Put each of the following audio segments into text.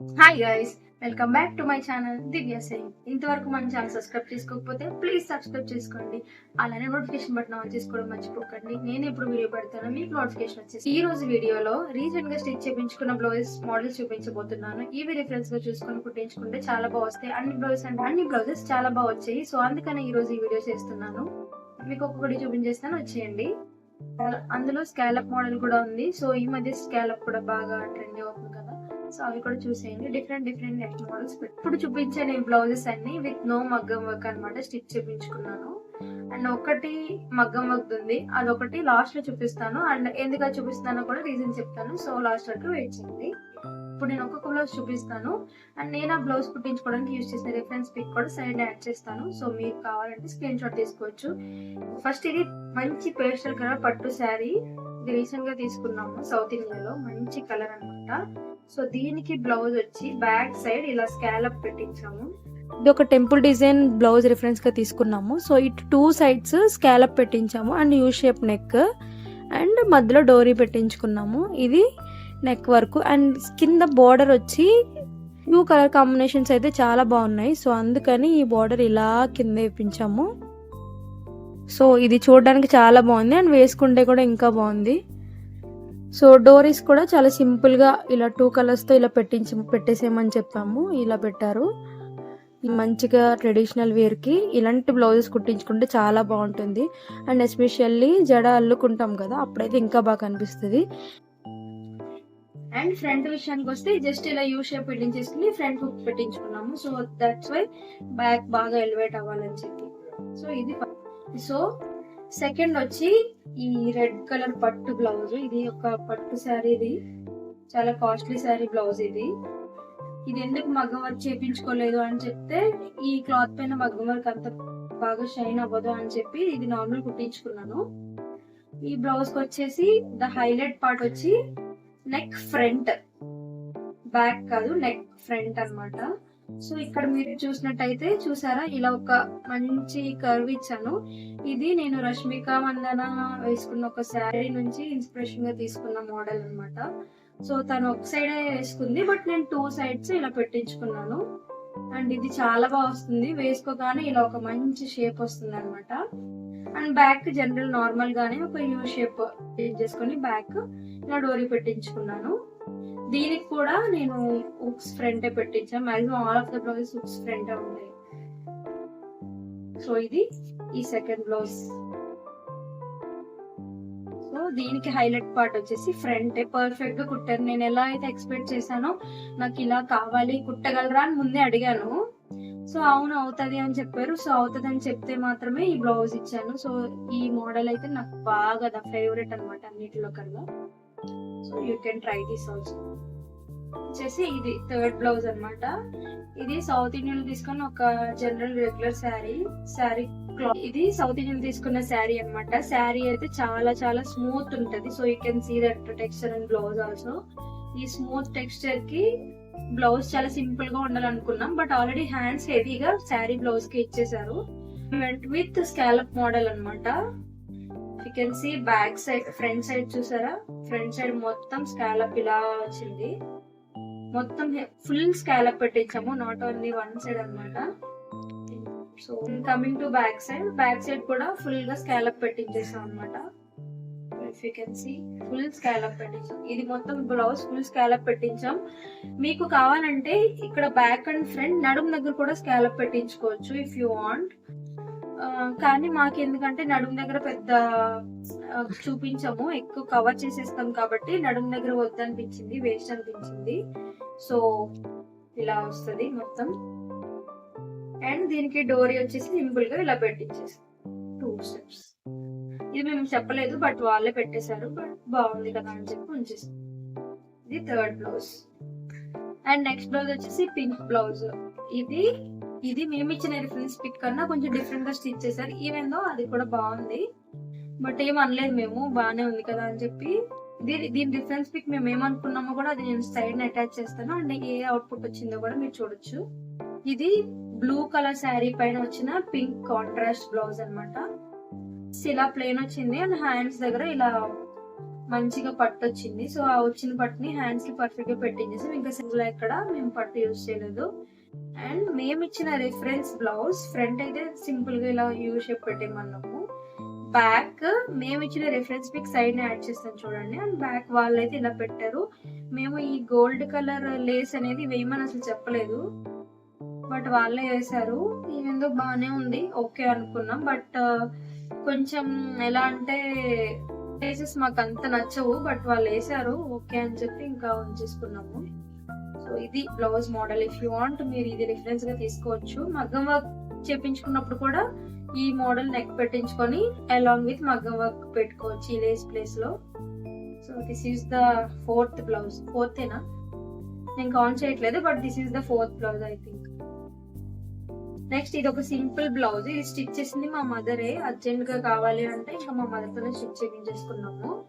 Hi guys welcome back to my channel Divya same ఇంతవరకు మన channel subscribe చేసుకోకపోతే please subscribe చేసుకోండి. అలానే నోటిఫికేషన్ బటన్ ఆన్ చేసుకోవడం మర్చిపోకండి. నేను ఎప్పుడు వీడియో పెడతాను మీకు నోటిఫికేషన్ వచ్చేసి ఈ రోజు వీడియోలో రీసెంట్గా స్టిచ్ చేయించుకున్న బ్లౌజెస్ మోడల్స్ చూపించబోతున్నాను. ఇవి రిఫరెన్స్గా చూసుకొని కుట్టించుకుంటే చాలా బాగా వస్తాయి. అన్ని బ్లౌజెస్ అంటే అన్ని బ్లౌజెస్ చాలా బాగా వచ్చాయి. సో అందుకనే ఈ రోజు ఈ వీడియో చేస్తున్నాను. మీకు ఒక్కొక్కటి చూపించేస్తాను వచ్చేయండి. అందులో స్కాలప్ మోడల్ కూడా ఉంది. సో ఈ మధ్య స్కాలప్ కూడా బాగా ట్రెండ్ అవుతుంది కదా. సో అవి కూడా చూసేయండి. డిఫరెంట్ డిఫరెంట్ నెక్ మోడల్స్ ఇప్పుడు చూపించే నేను బ్లౌజెస్ అన్ని విత్ నో మగ్గం వర్క్ అనమాట స్టిచ్ చేపించుకున్నాను. అండ్ ఒకటి మగ్గం వర్క్ ఉంది. అదొకటి లాస్ట్లో చూపిస్తాను. అండ్ ఎందుకు చూపిస్తానో కూడా రీజన్ చెప్తాను. సో లాస్ట్ వరకు వెయిట్ చేయండి. ఇప్పుడు నేను ఒక్కొక్క బ్లౌజ్ చూపిస్తాను. అండ్ నేను ఆ బ్లౌజ్ కుట్టించుకోవడానికి యూజ్ చేసిన రిఫరెన్స్ పిక్ కూడా సైడ్ యాడ్ చేస్తాను. సో మీకు కావాలంటే స్క్రీన్ షాట్ తీసుకోవచ్చు. ఫస్ట్ ఇది మంచి పేస్టల్ కలర్ పట్టు శారీ ఇది రీసెంట్గా తీసుకున్నాము సౌత్ ఇండియాలో మంచి కలర్ అనమాట సో దీనికి బ్లౌజ్ వచ్చి బ్యాక్ సైడ్ ఇలా స్కాలప్ పెట్టించాము. ఇది ఒక టెంపుల్ డిజైన్ బ్లౌజ్ రిఫరెన్స్గా తీసుకున్నాము. సో ఇటు two sides scallop పెట్టించాము. And U shape neck and మధ్యలో డోరీ పెట్టించుకున్నాము. ఇది నెక్ వర్క్. అండ్ కింద బోర్డర్ వచ్చి బ్లూ కలర్ కాంబినేషన్స్ అయితే చాలా బాగున్నాయి. సో అందుకని ఈ బార్డర్ ఇలా కింద వేపించాము. సో ఇది చూడడానికి చాలా బాగుంది. అండ్ వేసుకుంటే కూడా ఇంకా బాగుంది. సో డోరీస్ కూడా చాలా సింపుల్గా ఇలా టూ కలర్స్తో ఇలా పెట్టించి పెట్టేసేయమని చెప్పాము. ఇలా పెట్టారు. మంచిగా ట్రెడిషనల్ వేర్కి ఇలాంటి బ్లౌజెస్ కుట్టించుకుంటే చాలా బాగుంటుంది. అండ్ ఎస్పెషల్లీ జడ అల్లుకుంటాం కదా అప్పుడైతే ఇంకా బాగా కనిపిస్తుంది. అండ్ ఫ్రంట్ విషయానికి వస్తే జస్ట్ ఇలా యూ షేప్ పెట్టించేసుకుని ఫ్రంట్ హుక్ పెట్టించుకున్నాము. సో దట్స్ వై బ్యాక్ బాగా ఎలివేట్ అవ్వాలని చెప్పి. సో ఇది సో సెకండ్ వచ్చి ఈ రెడ్ కలర్ పట్టు బ్లౌజ్ ఇది ఒక పట్టు శారీ ఇది. చాలా కాస్ట్లీ శారీ బ్లౌజ్ ఇది. ఇది ఎందుకు మగ్గం వర్క్ చేపించుకోలేదు అని చెప్తే ఈ క్లాత్ పైన మగ్గం వర్క్ అంత బాగా షైన్ అవ్వదు అని చెప్పి ఇది నార్మల్ కుట్టించుకున్నాను. ఈ బ్లౌజ్ వచ్చేసి ద హైలైట్ పార్ట్ వచ్చి నెక్ ఫ్రంట్ బ్యాక్ కాదు నెక్ ఫ్రంట్ అన్నమాట. సో ఇక్కడ మీరు చూసినట్టయితే చూసారా ఇలా ఒక మంచి కర్వ్ ఇచ్చాను. ఇది నేను రష్మిక మందన వేసుకున్న ఒక శారీ నుంచి ఇన్స్పిరేషన్గా తీసుకున్న మోడల్ అన్నమాట. సో తను ఒక సైడే వేసుకుంది బట్ నేను టూ సైడ్స్ ఇలా పెట్టించుకున్నాను. అండ్ ఇది చాలా బాగా వస్తుంది. వేసుకోగానే ఇలా ఒక మంచి షేప్ వస్తుంది అనమాట అండ్ బ్యాక్ జనరల్ నార్మల్ గానే ఒక యూ షేప్ చేసుకొని బ్యాక్ ఇలా డోరీ పెట్టించుకున్నాను. దీనికి కూడా నేను ఉక్స్ ఫ్రంట్ పెట్టించాను maximum all of the blouses hooks front ఉన్నాయి సో ఇది ఈ సెకండ్ బ్లౌజ్. దీనికి హైలైట్ పార్ట్ వచ్చేసి ఫ్రంట్. పర్ఫెక్ట్గా కుట్టారు. నేను ఎలా అయితే ఎక్స్పెక్ట్ చేశానో నాకు ఇలా కావాలి కుట్టగలరా అని ముందే అడిగాను. సో అవును అవుతుంది అని చెప్పారు. సో అవుతుంది అని చెప్తే మాత్రమే ఈ బ్లౌజ్ ఇచ్చాను. సో ఈ మోడల్ అయితే నాకు బాగా ఫేవరెట్ అనమాట అన్నిటిలో కల్లా so you can try this also వచ్చేసి ఇది థర్డ్ బ్లౌజ్ అన్నమాట. ఇది సౌత్ ఇండియన్ తీసుకున్న ఒక general regular sari sari cloth ఇది సౌత్ ఇండియన్ తీసుకున్న శారీ అన్నమాట. శారీ అయితే చాలా చాలా స్మూత్ ఉంటది. So you can see that texture and blouse also ఈ స్మూత్ టెక్స్చర్కి బ్లౌజ్ చాలా సింపుల్గా ఉండాలనుకున్నాం. బట్ ఆల్రెడీ హ్యాండ్స్ హెవీగా శారీ బ్లౌజ్కి ఇచ్చేసారు. విత్ స్కాలప్ మోడల్ అన్నమాట. You can see back side front side చూసారా? ఫ్రంట్ సైడ్ మొత్తం స్కాలప్ ఇలా వచ్చింది. మొత్తం ఫుల్ స్కాలప్ పెట్టించాము నాట్ ఓన్లీ వన్ సైడ్ అన్నమాట. So coming to back side back side కూడా ఫుల్గా స్కాలప్ పెట్టించేసాం అనమాట if you can see full scallop పెట్టించాం. ఇది మొత్తం బ్లౌజ్ ఫుల్ స్కాలప్ పెట్టించాం. మీకు కావాలంటే ఇక్కడ బ్యాక్ అండ్ ఫ్రంట్ నడుము దగ్గర కూడా స్కాలప్ పెట్టించుకోవచ్చు ఇఫ్ యూ వాంట్ కానీ మాకు ఎందుకంటే నడుము దగ్గర పెద్ద చూపించము. ఎక్కువ కవర్ చేసేస్తాం కాబట్టి నడుము దగ్గర వద్దనిపించింది వేస్ట్ అనిపించింది. సో ఇలా వస్తుంది మొత్తం. అండ్ దీనికి డోరీ వచ్చేసి సింపుల్గా ఇలా పెట్టించేసి టూ స్టెప్స్ ఇది మేము చెప్పలేదు బట్ వాళ్ళే పెట్టేశారు బట్ బాగుంది కదా అని చెప్పి ఉంచేసాం. ఇది third blouse and next blouse వచ్చేసి పింక్ బ్లౌజ్ ఇది ఇది మేము ఇచ్చిన రిఫరెన్స్ పిక్ కన్నా కొంచెం డిఫరెంట్గా స్టిచ్ చేశారు. ఈవెన్ దో అది కూడా బాగుంది బట్ ఏం అనలేదు మేము బాగానే ఉంది కదా అని చెప్పి దీని దీని రిఫరెన్స్ పిక్ మేము ఏమనుకున్నామో కూడా అది నేను సైడ్ అటాచ్ చేస్తాను. అండ్ ఏ అవుట్పుట్ వచ్చిందో కూడా మీరు చూడొచ్చు. ఇది బ్లూ కలర్ శారీ పైన వచ్చిన పింక్ కాంట్రాస్ట్ బ్లౌజ్ అన్నమాట. ఇలా ప్లేన్ వచ్చింది. అండ్ హ్యాండ్స్ దగ్గర ఇలా మంచిగా పట్టు వచ్చింది. సో ఆ వచ్చిన పట్టుని హ్యాండ్స్కి పర్ఫెక్ట్గా పెట్టించేసి. ఇంకా సింగిల్ ఎక్కడ మేము పట్టు యూజ్ చేయలేదు. అండ్ మేము ఇచ్చిన రిఫరెన్స్ బ్లౌజ్ ఫ్రంట్ అయితే సింపుల్గా ఇలా యూ షేప్ పెట్టేమన్నాము బ్యాక్ మేము ఇచ్చిన రిఫరెన్స్ పిక్ సైడ్ యాడ్ చేస్తాను చూడండి. అండ్ బ్యాక్ వాళ్ళు అయితే ఇలా పెట్టారు. మేము ఈ గోల్డ్ కలర్ లేస్ అనేది వేయమని అసలు చెప్పలేదు. బట్ వాళ్ళే వేశారు. ఇదేందో బాగానే ఉంది. ఓకే అనుకున్నాం. బట్ uh, కొంచెం ఎలా అంటే ప్లేసెస్ మాకు అంత నచ్చవు. బట్ వాళ్ళు వేశారు. ఓకే అని చెప్పి ఇంకా ఉంచేసుకున్నాము సో ఇది blouse model if you want మీరు ఇది రిఫరెన్స్గా తీసుకోవచ్చు. మగ్గం వర్క్ చేపించుకున్నప్పుడు కూడా ఈ మోడల్ నెక్ పెట్టించుకొని అలాంగ్ విత్ మగ్గం వర్క్ పెట్టుకోవచ్చు ఈ లేస్ ప్లేస్లో. So this is the fourth blouse fourth ఏనా? నేను కౌంట్ చేయట్లేదు but this is the fourth blouse I think next ఇది ఒక సింపుల్ బ్లౌజ్ ఇది స్టిచ్ చేసింది మా మదరే అర్జెంట్గా కావాలి అంటే ఇంకా మా మదర్ తోనే స్టిచ్ చేయించేసుకున్నాము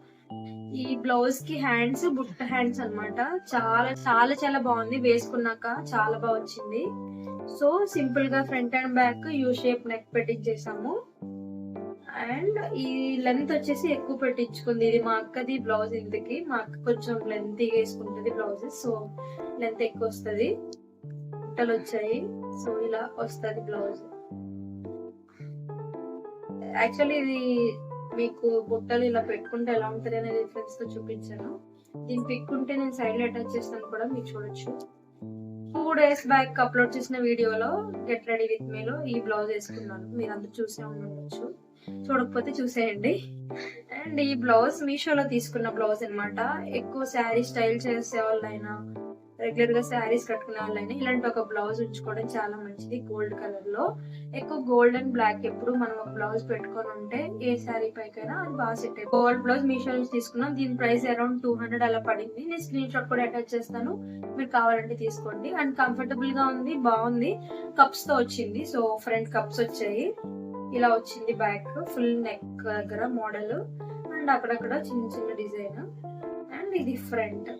ఈ బ్లౌజ్కి హ్యాండ్స్ బుట్ట హ్యాండ్స్ అన్నమాట. చాలా చాలా చాలా బాగుంది. వేసుకున్నాక చాలా బాగా వచ్చింది. సో సింపుల్గా front and back U shape neck పెట్టించేసాము. And ఈ లెంత్ వచ్చేసి ఎక్కువ పెట్టించుకుంది. ఇది మా అక్కది బ్లౌజ్ ఇంతకి. మా అక్క కొంచెం లెంత్ వేసుకుంటుంది బ్లౌజెస్ సో లెంత్ ఎక్కువ వస్తుంది. బుట్టలు వచ్చాయి. సో ఇలా వస్తుంది బ్లౌజ్ యాక్చువల్లీ ఇది మీకు బుట్టలు ఇలా పెట్టుకుంటే ఎలా ఉంటుంది అనేది రిఫరెన్స్తో చూపించాను. దీన్ని పెట్టుకుంటే నేను సైడ్ అటాచ్ చేస్తాను కూడా మీరు చూడొచ్చు. టూ డేస్ బ్యాక్ అప్లోడ్ చేసిన వీడియోలో గెట్ రెడీ విత్ మీలో ఈ బ్లౌజ్ వేసుకున్నాను. మీరు అందరు చూసే ఉండొచ్చు. చూడకపోతే చూసేయండి. అండ్ ఈ బ్లౌజ్ మీషోలో తీసుకున్న బ్లౌజ్ అన్నమాట. ఎక్కువ శారీ స్టైల్ చేసే వాళ్ళైనా రెగ్యులర్గా శారీస్ కట్టుకునే వాళ్ళైనా ఇలాంటి ఒక బ్లౌజ్ ఉంచుకోవడం చాలా మంచిది గోల్డ్ కలర్లో ఎక్కువ గోల్డ్ అండ్ బ్లాక్ ఎప్పుడు మనం ఒక బ్లౌజ్ పెట్టుకొని ఉంటే ఏ శారీ పైకైనా అది బాగా సెట్ అయ్యి గోల్డ్ బ్లౌజ్ మీషో నుంచి తీసుకున్నాం. దీని ప్రైస్ అరౌండ్ టూ హండ్రెడ్ అలా పడింది. నేను స్క్రీన్ షాట్ కూడా అటాచ్ చేస్తాను. మీరు కావాలంటే తీసుకోండి. అండ్ కంఫర్టబుల్గా ఉంది బాగుంది. కప్స్తో వచ్చింది. సో ఫ్రంట్ కప్స్ వచ్చాయి. ఇలా వచ్చింది బ్యాక్. ఫుల్ నెక్ దగ్గర మోడల్. అండ్ అక్కడక్కడ చిన్న చిన్న డిజైన్. అండ్ ఇది ఫ్రంట్.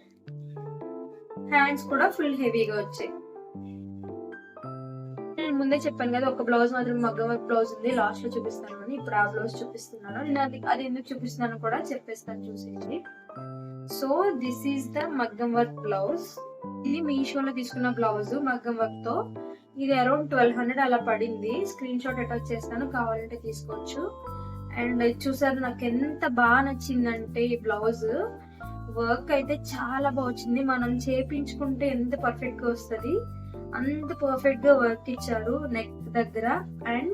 హ్యాండ్స్ కూడా ఫుల్ హెవీగా వచ్చాయి. నేను ముందే చెప్పాను కదా ఒక బ్లౌజ్ మాత్రం మగ్గం వర్క్ బ్లౌజ్ ఉంది లాస్ట్లో చూపిస్తాను అని ఇప్పుడు ఆ బ్లౌజ్ చూపిస్తున్నాను. నేను అది అది ఎందుకు చూపిస్తున్నాను కూడా చెప్పేస్తాను చూసేసి సో దిస్ ఈస్ ద మగ్గం వర్క్ బ్లౌజ్. ఇది మీషోలో తీసుకున్న బ్లౌజ్ మగ్గం వర్క్తో. ఇది అరౌండ్ ట్వెల్వ్ హండ్రెడ్ అలా పడింది. స్క్రీన్ షాట్ అటాచ్ చేస్తాను కావాలంటే తీసుకోవచ్చు. అండ్ చూసారు నాకు ఎంత బాగా నచ్చిందంటే ఈ బ్లౌజ్. వర్క్ అయితే చాలా బాగా వచ్చింది. మనం చేపించుకుంటే ఎంత పర్ఫెక్ట్గా వస్తుంది. అంత పర్ఫెక్ట్గా వర్క్ ఇచ్చారు నెక్ దగ్గర. అండ్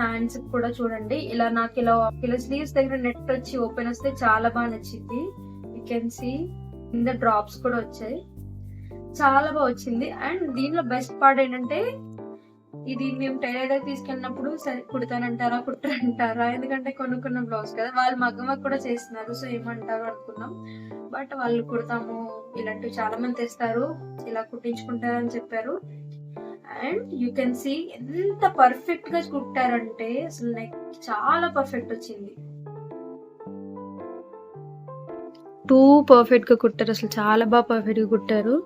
హ్యాండ్స్ కూడా చూడండి. ఇలా నాకు ఇలా ఇలా స్లీవ్స్ దగ్గర నెట్ వచ్చి ఓపెన్ వస్తే చాలా బాగా నచ్చింది. యూ కెన్ సీ కింద డ్రాప్స్ కూడా వచ్చాయి. చాలా బాగా వచ్చింది. అండ్ దీనిలో బెస్ట్ పార్ట్ ఏంటంటే ఇది మేము టైలర్ దగ్గర తీసుకెళ్ళినప్పుడు సరే కుడతానంటారా కుట్టరంటారా? ఎందుకంటే కొనుక్కున్న బ్లౌజ్ కదా. వాళ్ళు మగ్గమగ్ కూడా చేస్తున్నారు సో ఏమంటారు అనుకున్నాం. బట్ వాళ్ళు కుడతాము ఇలాంటివి చాలా మంది తెస్తారు. ఇలా కుట్టించుకుంటారని చెప్పారు. అండ్ యూ కెన్ సీ ఎంత పర్ఫెక్ట్గా కుట్టారంటే అసలు నెక్ చాలా పర్ఫెక్ట్ వచ్చింది. టూ పర్ఫెక్ట్గా కుట్టారు. అసలు చాలా బాగా పర్ఫెక్ట్గా కుట్టారు.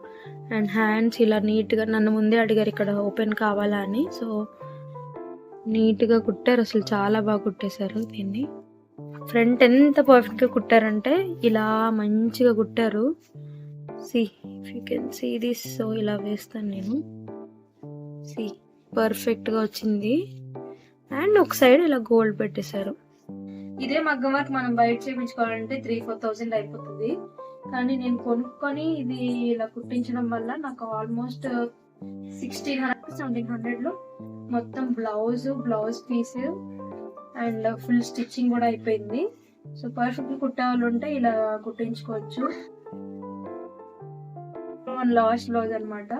అండ్ హ్యాండ్స్ ఇలా నీట్గా నన్ను ముందే అడిగారు ఇక్కడ ఓపెన్ కావాలా అని. సో నీట్గా కుట్టారు. అసలు చాలా బాగా కుట్టేశారు దీన్ని. ఫ్రంట్ ఎంత పర్ఫెక్ట్గా కుట్టారంటే ఇలా మంచిగా కుట్టారు. See you can see this so ఇలా వేస్తాను నేను. సి పర్ఫెక్ట్గా వచ్చింది. అండ్ ఒక సైడ్ ఇలా గోల్డ్ పెట్టేశారు. ఇదే మగ్గం వర్క్ మనం బయట చేయించుకోవాలంటే త్రీ ఫోర్ థౌసండ్ అయిపోతుంది. కానీ నేను కొనుక్కొని ఇది ఇలా కుట్టించడం వల్ల నాకు ఆల్మోస్ట్ సిక్స్టీన్ హండ్రెడ్ సెవెంటీన్ హండ్రెడ్లో మొత్తం blouse blouse piece and full stitching కూడా అయిపోయింది. సో పర్ఫెక్ట్ కుట్టే ఉంటే ఇలా కుట్టించుకోవచ్చు. మన లాస్ట్ బ్లౌజ్ అన్నమాట.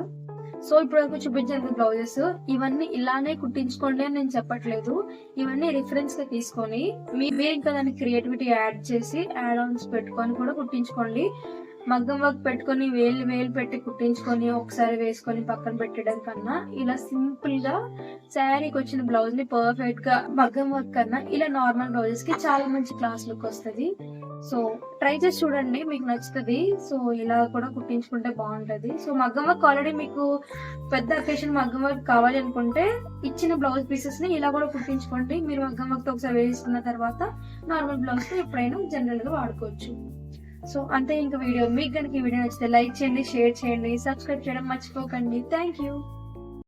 సో ఇప్పుడు వరకు చూపించిన బ్లౌజెస్. ఇవన్నీ ఇలానే కుట్టించుకోండి అని నేను చెప్పట్లేదు. ఇవన్నీ రిఫరెన్స్గా తీసుకొని మీ- మీరు ఇంకా దాన్ని క్రియేటివిటీ యాడ్ చేసి యాడ్ ఆన్స్ పెట్టుకొని కూడా కుట్టించుకోండి. మగ్గం వర్క్ పెట్టుకొని వేలు వేలు పెట్టి కుట్టించుకొని ఒకసారి వేసుకొని పక్కన పెట్టడం కన్నా ఇలా సింపుల్గా శారీకి వచ్చిన బ్లౌజ్ని పర్ఫెక్ట్గా మగ్గం వర్క్ కన్నా ఇలా నార్మల్ బ్లౌజెస్కి చాలా మంచి క్లాస్ లుక్ వస్తుంది. సో ట్రై చేసి చూడండి మీకు నచ్చుతుంది. సో ఇలా కూడా కుట్టించుకుంటే బాగుంటుంది. సో మగ్గం వర్క్ ఆల్రెడీ మీకు పెద్ద అకేషన్ మగ్గం వర్క్ కావాలి అనుకుంటే ఇచ్చిన బ్లౌజ్ పీసెస్ని ఇలా కూడా కుట్టించుకోండి. మీరు మగ్గం వర్క్ ఒకసారి వేసుకున్న తర్వాత నార్మల్ బ్లౌజ్ ఎప్పుడైనా జనరల్గా వాడుకోవచ్చు. సో అంతే ఇంకా వీడియో. మీకు కనుక ఈ వీడియో నచ్చితే లైక్ చేయండి షేర్ చేయండి సబ్స్క్రైబ్ చేయడం మర్చిపోకండి. Thank you